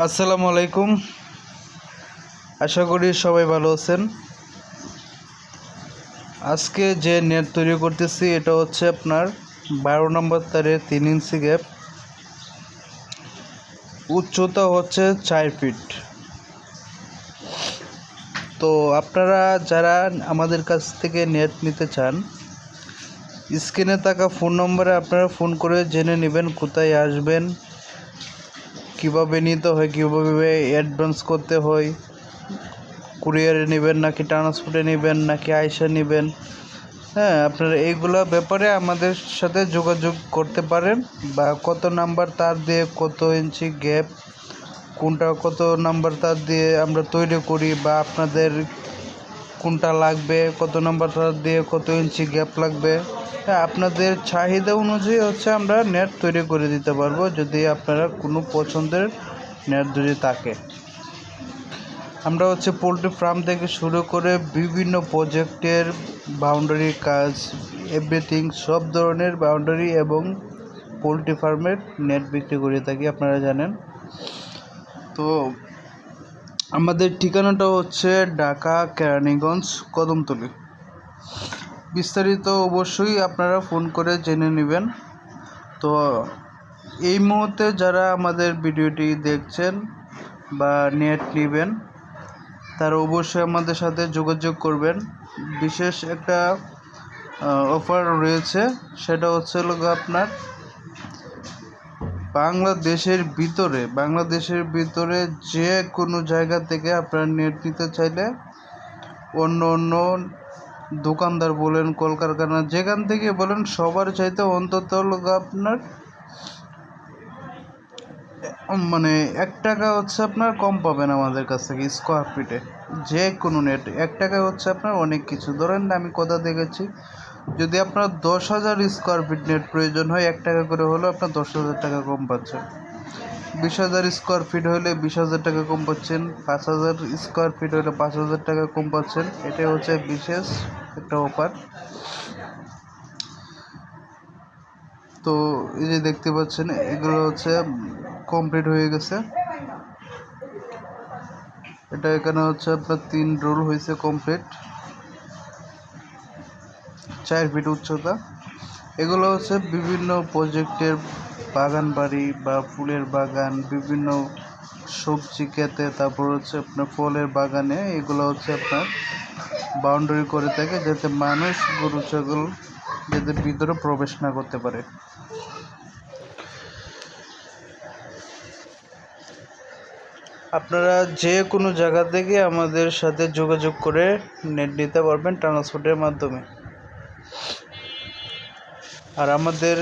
আসসালামু আলাইকুম। আশা করি সবাই ভালো আছেন। আজকে যে নেট তৈরি করতেছি, এটা হচ্ছে আপনার বারো নম্বর তারে তিন ইঞ্চি গ্যাপ উচ্চতা হচ্ছে চার ফিট তো আপনারা যারা আমাদের কাছ থেকে নেট নিতে চান, স্ক্রিনে থাকা ফোন নম্বরে আপনারা ফোন করে জেনে নেবেন কোথায় আসবেন কীভাবে নিতে হয়, কীভাবে অ্যাডভান্স করতে হয় কুরিয়ারে নেবেন নাকি ট্রান্সপোর্টে নেবেন নাকি আয়সা নেবেন? হ্যাঁ আপনারা এইগুলো ব্যাপারে আমাদের সাথে যোগাযোগ করতে পারেন। বা কত নাম্বার তার দিয়ে কত ইঞ্চি গ্যাপ কোনটা কত নাম্বার তার দিয়ে আমরা তৈরি করি বা আপনাদের কোনটা লাগবে, কত নাম্বার দিয়ে কত ইঞ্চি গ্যাপ লাগবে হ্যাঁ আপনাদের চাহিদা অনুযায়ী হচ্ছে আমরা নেট তৈরি করে দিতে পারব যদি আপনারা কোনো পছন্দের নেট যদি থাকে। আমরা হচ্ছে পোলট্রি ফার্ম থেকে শুরু করে বিভিন্ন প্রজেক্টের বাউন্ডারি কাজ এভরিথিং সব ধরনের বাউন্ডারি এবং পোলট্রি ফার্মের নেট বিক্রি করে থাকি, আপনারা জানেন। তো আমাদের ঠিকানাটা হচ্ছে ঢাকা, কেরানীগঞ্জ, কদমতলি। বিস্তারিত অবশ্যই আপনারা ফোন করে জেনে নেবেন। তো এই মুহূর্তে যারা আমাদের ভিডিওটি দেখছেন বা নেট নেবেন, তারা অবশ্যই আমাদের সাথে যোগাযোগ করবেন। বিশেষ একটা অফার রয়েছে, সেটা হচ্ছে হলো আপনার বাংলাদেশের ভিতরে বাংলাদেশের ভিতরে যে কোনো জায়গা থেকে আপনার নেট নিতে চাইলে অন্য অন্য দোকানদার বলেন, কলকারখানা, যেখান থেকে বলেন, সবার চাইতে অন্তত হলো আপনার মানে এক টাকা হচ্ছে আপনার কম পাবেন আমাদের কাছ থেকে স্কোয়ার ফিটে যে কোনো নেট এক টাকা হচ্ছে আপনার অনেক কিছু। ধরেন আমি কথা দেখেছি যদি আপনার দশ হাজার স্কোয়ার ফিট নেট প্রয়োজন হয়, এক টাকা করে হলেও আপনার দশ হাজার টাকা কম পাচ্ছেন। বিশ হাজার স্কোয়ার ফিট হলে বিশ হাজার টাকা কম পাচ্ছেন, পাঁচ হাজার স্কোয়ার ফিট হলে পাঁচ হাজার টাকা কম পাচ্ছেন। এটাই হচ্ছে বিশেষ একটা অফার তো এই যে দেখতে পাচ্ছেন, এগুলো হচ্ছে কমপ্লিট হয়ে গেছে। এটা এখানে হচ্ছে আপনার তিন রোল হয়েছে কমপ্লিট চার ফিট উচ্চতা। এগুলো হচ্ছে বিভিন্ন প্রজেক্টের বাগান বাড়ি বা ফুলের বাগান, বিভিন্ন সবজি খেতে, তারপর হচ্ছে আপনার ফলের বাগানে। এগুলো হচ্ছে আপনার বাউন্ডারি করে থাকে যাতে মানুষ গরু, ছাগল যাতে ভিতরে প্রবেশ না করতে পারে। আপনারা যে কোনো জায়গা থেকে আমাদের সাথে যোগাযোগ করে নেট নিতে পারবেন ট্রান্সপোর্টের মাধ্যমে। আর আমাদের